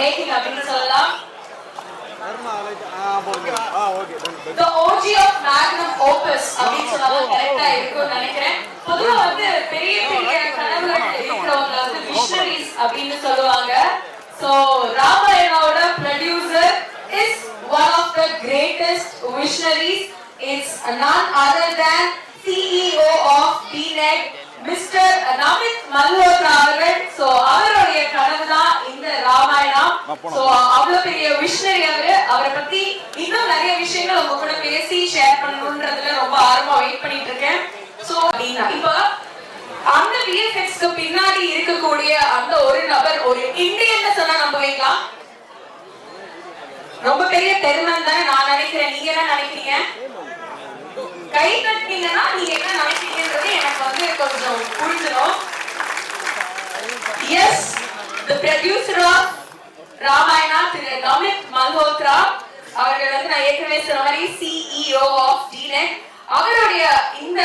Making அப்படின்னு சொல்லலாம் the OG of magnum opus அப்படின்னு சொன்னாலும் கரெக்டா இருக்கும்னு நினைக்கிறேன். பொதுவா வந்து பெரிய பெரிய கனவுகள் இருக்கிறவங்க வந்து அப்படின்னு சொல்லுவாங்க. So ராமாயணோட producer is one of the greatest missionaries it's none other than CEO of DNET mister Namit Malhotra அவர்கள். சோ அவருடைய கனவு தான் இந்த ராமாயணம். சோ அவ்வளவு பெரிய விஷனரி அவரு. அவரை பத்தி இன்னும் நிறைய விஷயங்கள் உங்க கூட பேசி ஷேர் பண்ணணும்ன்றதுல ரொம்ப ஆர்வமா வெயிட் பண்ணிட்டு இருக்கேன் சோ அப்படின்னா இப்போ அந்த விஎஃப்எக்ஸ்க்கு பின்னாடி இருக்கக்கூடிய அந்த ஒரு நபர் ஒரு இந்தியன் சொன்னா நம்புவீங்களா? ரொம்ப பெரிய பெருமை தானே நான் நினைக்கிறேன். நீங்க என்ன நினைக்கிறீங்க? கை தட்டினீங்கன்னா நீங்க என்ன நினைக்கிறீங்கன்றது எனக்கு வந்து கொஞ்சம் புரிஞ்சிடும் yes the producer of Ramayana Thiru Namit Malhotra அவர்கள் வந்து நான் ஏற்கனவே சொன்ன மாதிரி சிஇஓ ஆஃப் டிநெட் அவருடைய இந்த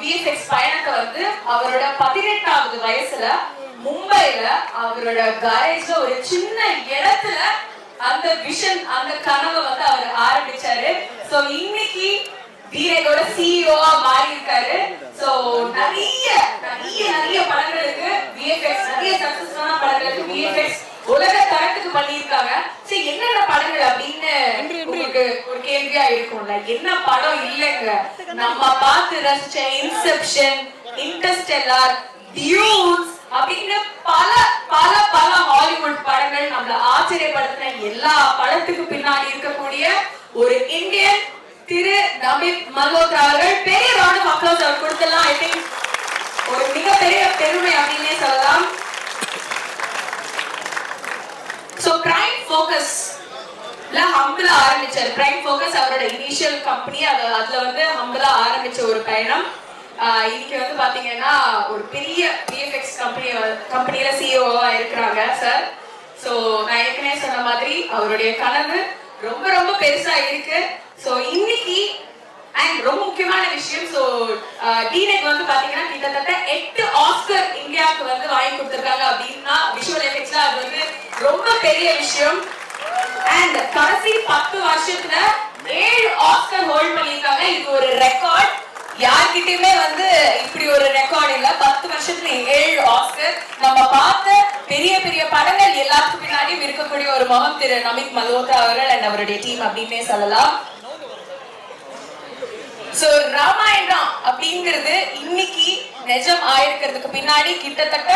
விஎஃப்எக்ஸ் பயணத்தை வந்து அவரோட பதினெட்டாவது வயசுல மும்பைல அவரோட கரேஜ்ல ஒரு சின்ன இடத்துல அந்த விஷன் அந்த கனவை வந்து அவர் ஆரம்பிச்சாரு. சோ இன்னைக்கு டிநெட்டோட சிஇஓவா மாறி இருக்காரு சோ நிறைய நிறைய நிறைய படங்களுக்கு விஎஃப்எக்ஸ் நிறைய சக்சஸ்ஃபுல்லான படங்களுக்கு விஎஃப்எக்ஸ் உலக தரத்துக்கு பண்ணியிருக்காங்க. சரி என்னென்ன படங்கள் அப்படின்னு உங்களுக்கு ஒரு கேள்வியா இருக்கும்ல? என்ன படம் இல்லைங்க? நம்ம பார்த்து ரசிச்ச இன்செப்ஷன் இன்டர்ஸ்டெல்லார் டியூன்ஸ் அப்படின்னு பல பல பல ஹாலிவுட் படங்கள் நம்மள ஆச்சரியப்படுத்தின எல்லா படத்துக்கு பின்னாடி இருக்கக்கூடிய ஒரு இந்தியன் திரு நமித் மல்ஹோத்ரா அவர்கள் பெரிய ரவுண்ட் ஆஃப் அப்ளோஸ் அவர் கொடுத்தலாம் ஐ திங்க் ஒரு மிகப்பெரிய பெருமை அப்படின்னே சொல்லலாம். சோ பிரைம் ஃபோக்கஸ் ஹம்பிளா ஆரம்பிச்சார். பிரைம் ஃபோக்கஸ் அவரோட இனிஷியல் கம்பெனி அது அதுல வந்து ஹம்பிளா ஆரம்பிச்ச ஒரு பயணம். இன்னைக்கு வந்து பாத்தீங்கன்னா ஒரு பெரிய விஎஃப்எக்ஸ் கம்பெனி கம்பெனியில சிஓவா இருக்கிறாங்க சார் ஸோ நான் ஏற்கனவே சொன்ன மாதிரி அவருடைய கனவு ரொம்ப ரொம்ப பெருசா இருக்கு. ஸோ இன்னைக்கு அண்ட் ரொம்ப முக்கியமான விஷயம் ஸோ டீனெக் uh, வந்து பாத்தீங்கன்னா கிட்டத்தட்ட எட்டு ஆஸ்கர் இந்தியாவுக்கு வந்து வாங்கி கொடுத்துருக்காங்க அப்படின்னா விஷுவல் எஃபெக்ட்ஸ்ல அது வந்து ரொம்ப பெரிய விஷயம். அண்ட் கடைசி பத்து வருஷத்துல ஏழு ஆஸ்கர் ஹோல்ட் பண்ணியிருக்காங்க. இது ஒரு ரெக்கார்ட் யார்கிட்டயுமே வந்து இப்படி ஒரு ரெக்கார்ட் இல்ல. பத்து வருஷத்துல ஏழு ஆஸ்கர் நம்ம பார்த்த பெரிய பெரிய படங்கள் எல்லாத்துக்கு பின்னாடியும் இருக்கக்கூடிய ஒரு முகம் திரு நமித் மல்ஹோத்ரா அவர்கள் அண்ட் அவருடைய டீம் அப்படின்னே சொல்லலாம். சோ ராமாயணம் அப்படிங்கிறது இன்னைக்கு நிஜம் ஆயிருக்கிறதுக்கு பின்னாடி கிட்டத்தட்ட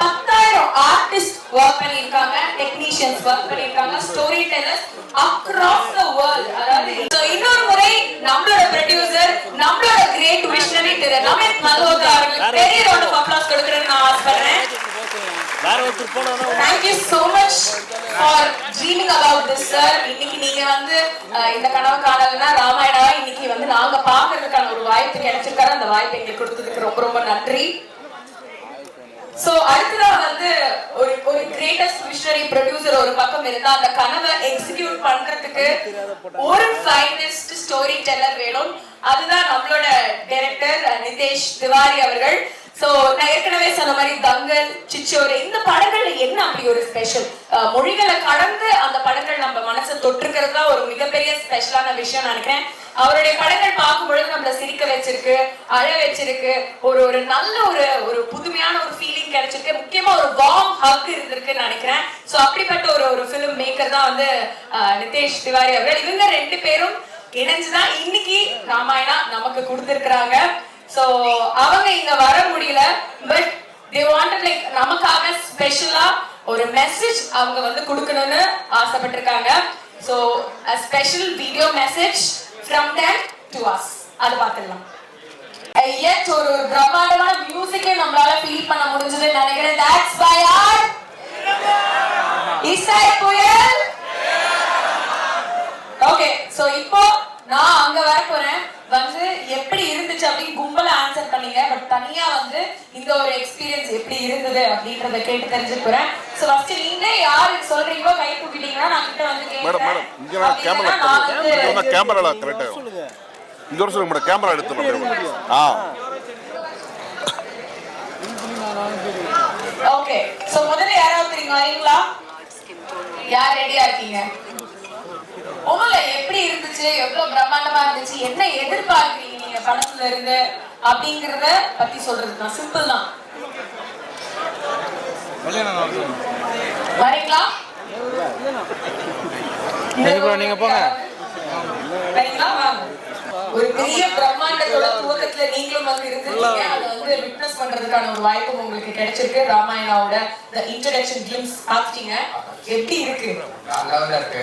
பத்தாயிரம் ஆர்டிஸ்ட் ஒர்க் பண்ணிருக்காங்க டெக்னீஷியன்ஸ் ஒர்க் பண்ணிருக்காங்க story tellers across the world அதாவது இன்னொரு முறை நம்மளோட ப்ரொடியூசர் நம்மளோட கிரேட் விஷனரி திரு நமித் மல்ஹோத்ரா அவர்களுக்கு பெரிய ரவுண்ட் ஆஃப் அப்ளாஸ் கொடுக்கறேன்னு நான் ஆசைப்படுறேன். Thank you so much for dreaming about this, sir. இன்னைக்கு நீங்க வந்து இந்த கனவு காணலன்னா ராமாயணா இன்னைக்கு வந்து நாங்க பாக்குறதுக்கான ஒரு வாய்ப்பு கிடைச்சிருக்காரு. அந்த வாய்ப்பு எங்களுக்கு கொடுத்ததுக்கு ரொம்ப ரொம்ப நன்றி. சோ அடுத்ததா வந்து ஒரு ஒரு கிரேட்டஸ்ட் விஷனரி ப்ரொடியூசர் ஒரு பக்கம் இருந்தா அந்த கனவை எக்ஸிக்யூட் பண்றதுக்கு ஒரு ஃபைனஸ்ட் ஸ்டோரி டெல்லர் வேணும். அதுதான் நம்மளோட டைரக்டர் நிதேஷ் திவாரி அவர்கள். சோ நான் ஏற்கனவே சொன்ன மாதிரி தங்கல் சிச்சோர் இந்த படங்கள்ல என்ன அப்படி ஒரு ஸ்பெஷல் மொழிகளை கடந்து அந்த படங்கள் நம்ம மனசை தொற்றுக்கிறது தான் ஒரு மிகப்பெரிய ஸ்பெஷலான விஷயம் நினைக்கிறேன். அவருடைய படங்கள் பார்க்கும் பொழுது நம்மள சிரிக்க வச்சிருக்கு அழ வச்சிருக்கு. ஒரு ஒரு நல்ல ஒரு ஒரு புதுமையான ஒரு ஃபீலிங் கிடைச்சிருக்கு. முக்கியமா ஒரு வார்ம் ஹக் இருந்திருக்குன்னு நினைக்கிறேன். சோ அப்படிப்பட்ட ஒரு ஒரு ஃபிலிம் மேக்கர் தான் வந்து நிதேஷ் திவாரி அவர்கள். இவங்க ரெண்டு பேரும் இணைஞ்சுதான் இன்னைக்கு ராமாயணா நமக்கு கொடுத்திருக்கிறாங்க. சோ அவங்க இங்க வர முடியல பட் தே வாண்டட் லைக் நமக்காக ஸ்பெஷலா ஒரு மெசேஜ் அவங்க வந்து கொடுக்கணும்னு ஆசைப்பட்டிருக்காங்க. So a special video message from them to us அது பார்த்துடலாம் yet ஒரு ஒரு பிரம்மாண்டமான மியூசிக்கை நம்மளால ஃபீல் பண்ண முடிஞ்சது நினைக்கிறேன். தட்ஸ் பை ஆர் இசை புயல். ஓகே சோ இப்போ நான் அங்க வர போறேன். வந்து எப்படி இருந்துச்சு அப்படின்னு கும்பல ஆன்சர் பண்ணீங்க. பட் தனியா வந்து இந்த ஒரு எக்ஸ்பீரியன்ஸ் எப்படி இருந்தது அப்படின்றத கேட்டு தெரிஞ்சுக்க போறேன் சோ ஃபர்ஸ்ட் நீங்க யாருக்கு சொல்றீங்களோ கை தூக்கிட்டீங்கன்னா நான் கிட்ட வந்து மேடம் கேட்கிறேன் மேடம் இங்க வேணா கேமரா இங்க வந்தா இங்க ஒரு சொல்லுங்க மேடம் கேமரா எடுத்துடலாம் ஆ. ஓகே சோ முதல்ல யாராவது தெரியுங்க வரீங்களா யார் ரெடியா இருக்கீங்க? உங்களை எப்படி இருந்துச்சு? எவ்வளவு பிரம்மாண்டமா இருந்துச்சு? என்ன எதிர்பார்க்கறீங்க? நீங்க படத்துல இருந்து அப்படிங்கறத பத்தி சொல்றது தான். சிம்பிள் தான் வரீங்களா? சரி bro, நீங்க போங்க. வரீங்களா? வாங்க ஒரு பெரிய பிரம்மாண்டத்தோட துவக்கத்துல நீங்களும் வந்து இருந்திருக்கீங்க. அதை வந்து விட்னஸ் பண்றதுக்கான ஒரு வாய்ப்பு உங்களுக்கு கிடைச்சிருக்கு. ராமாயணாவோட the introduction glimpse பார்த்துட்டீங்க. எப்படி இருக்கு? லெவல்ல இருக்கு.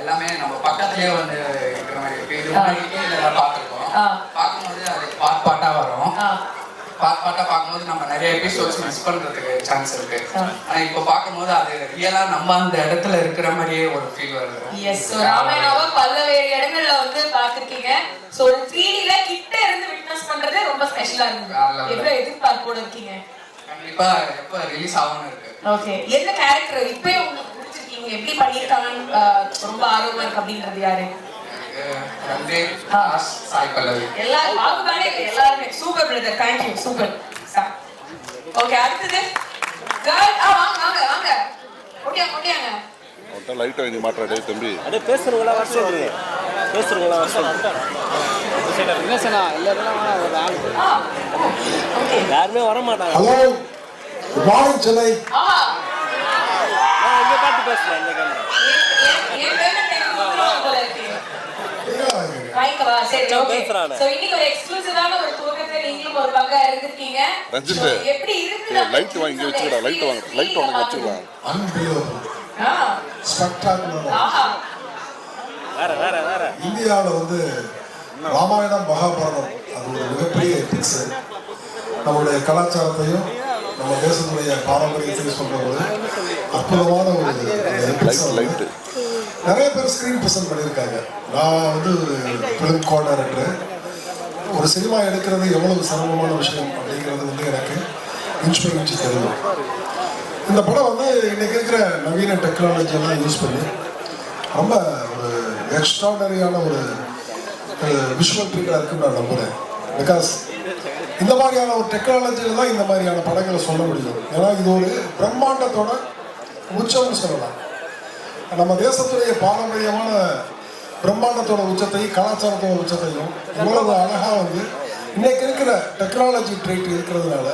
எல்லாமே நம்ம பக்கத்துலயே வந்து இருக்கிற மாதிரி இருக்கு. இது ஆ. பார்க்கும்போது அது பார்ட் பார்ட்டா வரும். ஆ, பார்ட் பார்ட்டா பார்க்கும்போது நம்ம நிறைய எபிசோட்ஸ் மிஸ் பண்றதுக்கு சான்ஸ் இருக்கு. ஆனா இப்போ பார்க்கும்போது அது ரியலா நம்ம அந்த இடத்துல இருக்கிற மாதிரியே ஒரு ஃபீல் வருது. எஸ் ராமாயணாவை பல்வேறு இடங்கள்ல வந்து பார்த்திருக்கீங்க. ஸோ ஒரு த்ரீடில கிட்ட இருந்து விட்னஸ் பண்றது ரொம்ப ஸ்பெஷலா இருந்தது. எவ்வளவு எதிர்பார்ப்போட இருக்கீங்க? கண்டிப்பா எப்போ ரிலீஸ் ஆகும்னு இருக்கு. ஓகே என்ன கேரக்டர் இப்பயே உங்களுக்கு பிடிச்சிருக்கீங்க எப்படி பண்ணியிருக்காங்கன்னு ஆஹ், ரொம்ப ஆர்வமா இருக்கு அப்படின்றது யாரு? ஆ. தாஸ் சாய் பல்லவி. எல்லாரும் இல்லை, எல்லாருமே. Super brother thank you super. Okay அடுத்தது. கேர்ள் ஆ வாங்க வாங்க வாங்க. ஓட்டியாங்க ஓட்டியாங்க அவன்கிட்ட லைட்டை வாங்கி மாட்டாடே தம்பி. அப்படியே பேசுறவங்களா வர சொல்லுங்க பேசுறவங்களா வர சொல்லுங்க ஆ ஓகே யாருமே வர மாட்டாங்க. ஹலோ குட் மார்னிங் சென்னை ஆஹா நான் இங்க பார்த்து பேசுறேன் இந்த கேமரா என் என் பேமெண்ட் எனக்கு கொடுத்துருவாங்க போல இருக்கு வாங்கிக்கவா சரி ஓகே பேசுறானே. சோ இன்னைக்கு ஒரு எக்ஸ்க்ளூசிவான ஒரு துவக்கத்தை நீங்களும் ஒரு பங்கா இருந்திருக்கீங்க. ரஞ்சித், எப்படி இருக்கு லைட் வாங்கி வச்சுக்கடா லைட் வாங்க லைட் வாங்கி வச்சுக்கலாம் அன்பிலியபிள் ஆ. ஸ்பெக்டாகுலர் ஆஹா. வேற வேற வேற. இந்தியாவில் வந்து ராமாயணம் மகாபாரதம் அது ஒரு மிகப்பெரிய எபிக்ஸ் நம்மளுடைய கலாச்சாரத்தையும் நம்ம தேசத்துடைய பாரம்பரியத்தையும் சொல்ற ஒரு அற்புதமான ஒரு லைட்டு நிறைய பேர் ஸ்க்ரீன் ப்ரெசென்ட் பண்ணியிருக்காங்க. நான் வந்து ஒரு ஃபிலிம் கோ ஒரு சினிமா எடுக்கிறது எவ்வளவு சிரமமான விஷயம் அப்படிங்கிறது வந்து எனக்கு இன்ச் தெரியும். இந்த படம் வந்து இன்னைக்கு இருக்கிற நவீன டெக்னாலஜி எல்லாம் யூஸ் பண்ணி ரொம்ப ஒரு எக்ஸ்ட்ராடனரியான ஒரு விஷுவல் ட்ரீட்டாக இருக்குன்னு நான் நம்புகிறேன் பிகாஸ் இந்த மாதிரியான ஒரு டெக்னாலஜியில் தான் இந்த மாதிரியான படங்களை சொல்ல முடியும். ஏன்னா இது ஒரு பிரம்மாண்டத்தோட உச்சம்னு சொல்லலாம். நம்ம தேசத்துடைய பாரம்பரியமான பிரம்மாண்டத்தோட உச்சத்தையும் கலாச்சாரத்தோட உச்சத்தையும் இவ்வளவு அழகாக வந்து இன்னைக்கு இருக்கிற டெக்னாலஜி ட்ரீட் இருக்கிறதுனால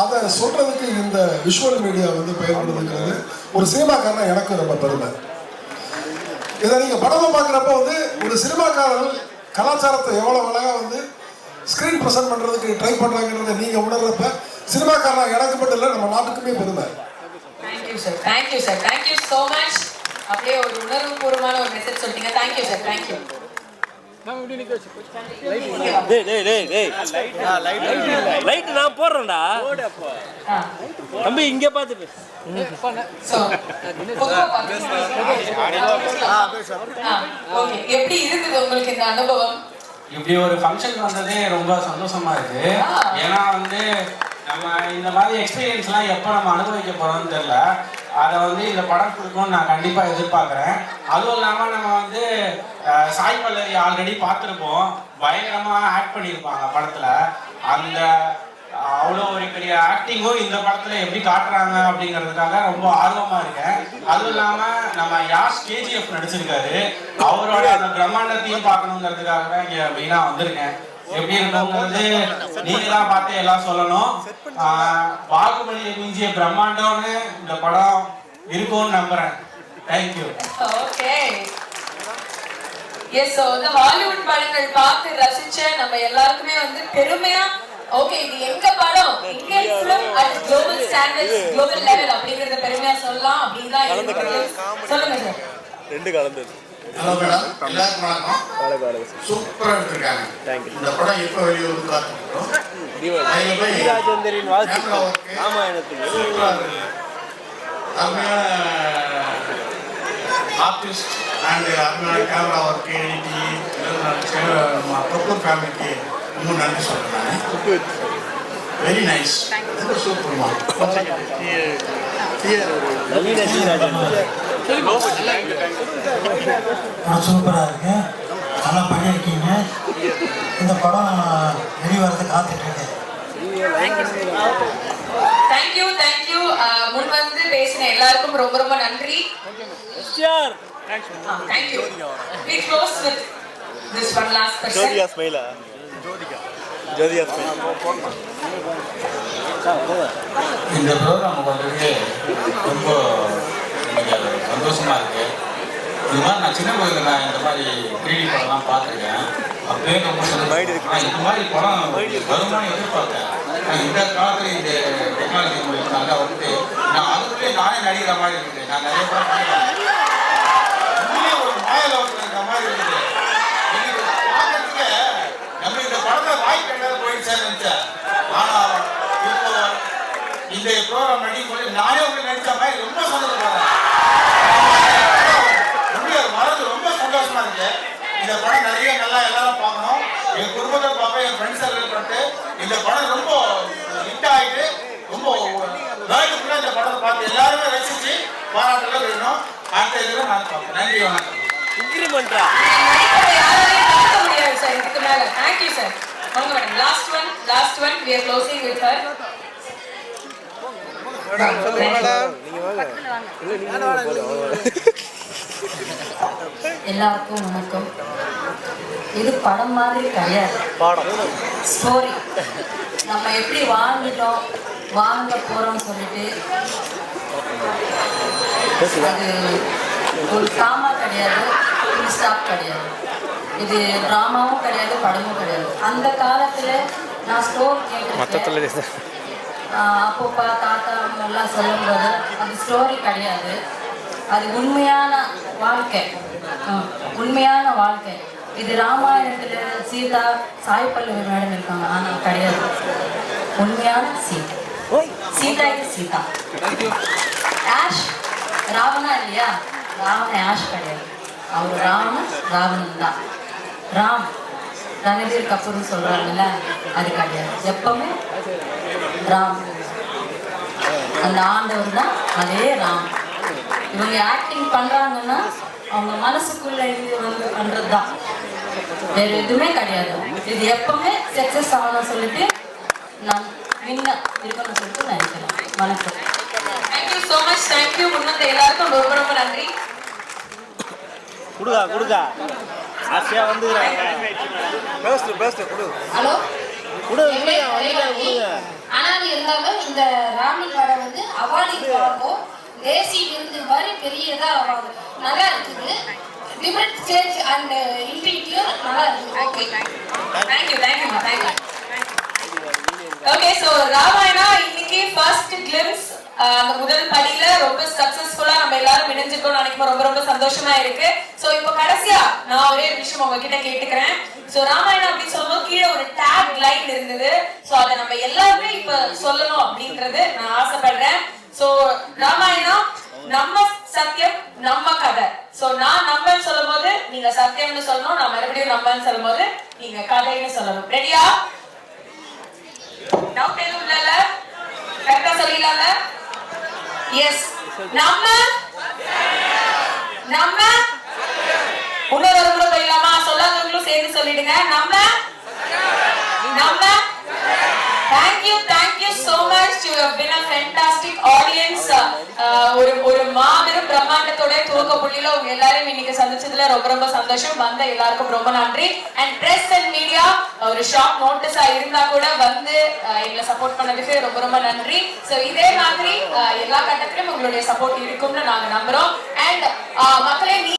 அதை சொல்றதுக்கு இந்த விஷுவல் மீடியா வந்து பயன்படுதுங்கிறது ஒரு சினிமாக்காரன் எனக்கு ரொம்ப பெருமை. இதை நீங்க படமும் பார்க்குறப்ப வந்து ஒரு சினிமாக்காரர்கள் கலாச்சாரத்தை எவ்வளவு அழகா வந்து ஸ்கிரீன் ப்ரெசென்ட் பண்றதுக்கு ட்ரை பண்றாங்கிறத நீங்க உணர்றப்ப சினிமாக்காரன் எனக்கு மட்டும் இல்லை நம்ம நாட்டுக்குமே பெருமை. Thank you sir thank you sir thank you so much அப்படியே ஒரு உணர்வு பூர்வமான ஒரு மெசேஜ் சொல்லிட்டீங்க தேங்க்யூ சார் தேங்க்யூ டேய் டேய் டேய் டேய். லைட் நான் போடுறேன்டா. தம்பி இங்க பார்த்து பேசு ஓகே எப்படி இருக்குது உங்களுக்கு இந்த அனுபவம்? இப்படி ஒரு ஃபங்க்ஷன் வந்ததே ரொம்ப சந்தோஷமா இருக்கு. ஏன்னா வந்து நம்ம இந்த மாதிரி எக்ஸ்பீரியன்ஸ்லாம் எப்போ நம்ம அனுபவிக்க போறோம்னு தெரியல. அதை வந்து இந்த படம் கொடுக்கணும்னு நான் கண்டிப்பாக எதிர்பார்க்குறேன். அதுவும் இல்லாமல் நம்ம வந்து சாய் பல்லவி ஆல்ரெடி பார்த்துருப்போம். பயங்கரமாக ஆக்ட் பண்ணியிருப்பாங்க படத்தில். அந்த அவ்வளோ ஒரு பெரிய ஆக்டிங்கும் இந்த படத்தில் எப்படி காட்டுறாங்க அப்படிங்கிறதுக்காக ரொம்ப ஆர்வமாக இருக்கேன். அதுவும் இல்லாமல் நம்ம யாஷ் கேஜிஎஃப் நடிச்சிருக்காரு. அவரோட அந்த பிரம்மாண்டத்தையும் பார்க்கணுங்கிறதுக்காக தான் இங்கே மெயினாக வந்திருக்கேன். எப்படி இருக்குங்கிறது நீங்க தான் பார்த்து எல்லாம் சொல்லணும். பாகுபலியை மிஞ்சிய பிரம்மாண்டம்னு இந்த படம் இருக்கும்னு நம்புறேன். Thank you okay yes so வந்து ஹாலிவுட் படங்கள் பார்த்து ரசிச்ச நம்ம எல்லாருக்குமே வந்து பெருமையா ஓகே இது எங்க படம்? Indian film at global standards global level அப்படிங்கறத பெருமையா சொல்லலாம் அப்படின்னு தான். சொல்லுங்க சார். ரெண்டு கலந்தது ஹலோ மேடம் எல்லாருக்கும் வணக்கம். வணக்கம் வணக்கம் சூப்பரா எடுத்திருக்காங்க. இந்த படம் எப்போ வெளியே காத்துக்கிறோம் அதுல போய் ராஜேந்திரின் வாழ்த்து. ராமாயணத்துக்கு ஆர்டிஸ்ட் அண்ட் அருமையான கேமரா ஒர்க் எடிட்டிங் பிரபுர் ஃபேமிலிக்கு ரொம்ப நன்றி சொல்றேன். வெரி நைஸ் ரொம்ப சூப்பர்மா சூப்பராக இருக்கு. நல்லா பண்ணியிருக்கீங்க. இந்த படம் வெளிவரது காத்துட்டு இருக்கேன் தேங்க்யூ தேங்க்யூ முன் வந்து பேசின எல்லாருக்கும் ரொம்ப ரொம்ப நன்றி. SR thank you close with this one last person Jyothika ஸ்மைலா. Jyothika. Smile. இந்த ப்ரோக்ராம் பண்ணுறதுக்கு ரொம்ப எனக்கு அது சந்தோஷமா இருக்கு. இது மாதிரி நான் சின்ன வயதில் நான் இந்த மாதிரி த்ரீடி படம்லாம் பார்த்துருக்கேன். அப்பவே ரொம்ப சந்தோஷம் இந்த மாதிரி படம் வருமானு எதிர்பார்த்தேன். நான் இந்த காலத்தில் இந்த டெக்னாலஜி மூலியமாக வந்து நான் அதுக்குள்ளே நானே நடிக்கிற மாதிரி இருக்குது நான் நிறைய படம் ஒரு இருக்கிற மாதிரி இருக்குது நம்ம இந்த படத்தை வாய் கிடையாது போயிடுச்சேன்னு நினைச்சேன். ஆனால் இந்த ப்ரோக்ராம் நடிக்கும் நானே உங்களுக்கு நடிச்ச மாதிரி ரொம்ப சந்தோஷப்படுறேன் உண்மையை மறந்து ரொம்ப சந்தோஷமா இருக்கு இந்த படம் நிறைய நல்லா எல்லாரும் பார்க்கணும் என் குடும்பத்தை பார்ப்பேன் என் ஃப்ரெண்ட்ஸ் சர்க்கிள் பண்ணிட்டு இந்த படம் ரொம்ப ஹிட் ஆயிட்டு ரொம்ப வேர்ல்டு ஃபுல்லாக இந்த படத்தை பார்த்து எல்லாருமே ரசிச்சு பாராட்டெல்லாம் வேணும் அடுத்த இதில் நான் பார்ப்பேன் நன்றி வணக்கம் முடியாது சார் இதுக்கு மேல தேங்க்யூ சார் வாங்க madam last one last one we are closing with her எல்லாருக்கும் வணக்கம். இது படம் மாதிரி கிடையாது. பாடம். ஸ்டோரி நம்ம எப்படி வாழ்ந்துட்டோம் வாங்க போறோம்னு சொல்லிட்டு அது ஒரு ட்ராமா கிடையாது ஃபுல் ஸ்டாப் கிடையாது. இது ட்ராமாவும் கிடையாது படமும் கிடையாது. அந்த காலத்துல நான் ஸ்டோரி கேட்டிருக்கேன். அப்பப்பா தாத்தா எல்லாம் சொல்லும்போது அது ஸ்டோரி கிடையாது. அது உண்மையான வாழ்க்கை. உண்மையான வாழ்க்கை. இது ராமாயணத்துல சீதா சாய் பல்லவி மேடம் இருக்காங்க ஆனா கிடையாது. உண்மையான சீதா. சீதா இது சீதா. ஆஷ் ராவணா இல்லையா? ராவண ஆஷ் கிடையாது. அவர் ராவணன் ராவணன் தான். ராம் ரணவீர் கபூர்னு சொல்றாங்கல்ல அது கிடையாது. எப்பவுமே ராம். அந்த ஆண்டவர் தான் அதே ராம். இவங்க ஆக்டிங் பண்றாங்கன்னா அவங்க மனசுக்குள்ள இருந்து வந்து பண்றது தான் வேற எதுவுமே கிடையாது. இது எப்பவுமே சக்சஸ் ஆகணும்னு சொல்லிட்டு நான் வின்ன இருக்கணும்னு சொல்லிட்டு நினைக்கிறேன். வணக்கம். Thank you so much thank you முன்னந்த எல்லாருக்கும் ரொம்ப ரொம்ப நன்றி. கொடுக்கா கொடுக்கா. ஆசையா வந்துக்கிறாங்க பேஸ்ட் பேஸ்ட் கொடு. ஹலோ கொடு கொடுங்க வந்துட்டாங்க கொடுங்க ஆனால் இருந்தாலும் இந்த ராமன் படம் வந்து அவார்டு வாங்கும் தேசிய விருது மாதிரி பெரியதா வாங்கும் நல்லா இருக்குது ஸ்டேஜ் அண்ட் இன்டர்வியூ நல்லா இருக்குது okay thank you thank you thank you okay so Ramayana இன்னைக்கு ஃபர்ஸ்ட் கிளிம்ஸ் அந்த முதல் படியில ரொம்ப சக்சஸ்ஃபுல்லா நம்ம எல்லாரும் இணைஞ்சிருக்கோம் நினைக்கும் ரொம்ப ரொம்ப சந்தோஷமா இருக்கு. சோ இப்போ கடைசியா நான் ஒரே ஒரு விஷயம் உங்ககிட்ட கேட்டுக்கிறேன். சோ ராமாயணம் அப்படின்னு சொல்லும்போது கீழே ஒரு டேக் லைன் இருந்தது. சோ அதை நம்ம எல்லாருமே இப்ப சொல்லணும் அப்படின்றது நான் ஆசைப்படுறேன். சோ ராமாயணம் நம்ம சத்தியம் நம்ம கதை. சோ நான் நம்மன்னு சொல்லும்போது நீங்க சத்தியம்னு சொல்லணும் நான் மறுபடியும் நம்மன்னு சொல்லும்போது நீங்க கதைன்னு சொல்லணும். ரெடியா டவுட் எதுவும் இல்ல கரெக்டா சொல்லிடலாம்ல? எஸ் நம்ம? நம்ம? இன்னொரு முறை போயிடலாமா? சொல்லாதவங்களும் சேர்ந்து சொல்லிடுங்க. நம்ம? நம்ம? Thank you thank you so much you have been a fantastic audience. Uh, ஒரு ஒரு மாபெரும் பிரம்மாண்டத்தோட துவக்க புள்ளியில உங்க எல்லாரையும் இன்னைக்கு சந்திச்சதுல ரொம்ப ரொம்ப சந்தோஷம். வந்த எல்லாருக்கும் ரொம்ப நன்றி. அண்ட் பிரஸ் அண்ட் மீடியா ஒரு ஷார்ட் நோட்டீஸா இருந்தா கூட வந்து uh, எங்களை சப்போர்ட் பண்ணதுக்கு ரொம்ப ரொம்ப நன்றி. சோ இதே மாதிரி uh, எல்லா கட்டத்திலும் உங்களுடைய சப்போர்ட் இருக்கும்னு நாங்க நம்புறோம். அண்ட் மக்களே நீ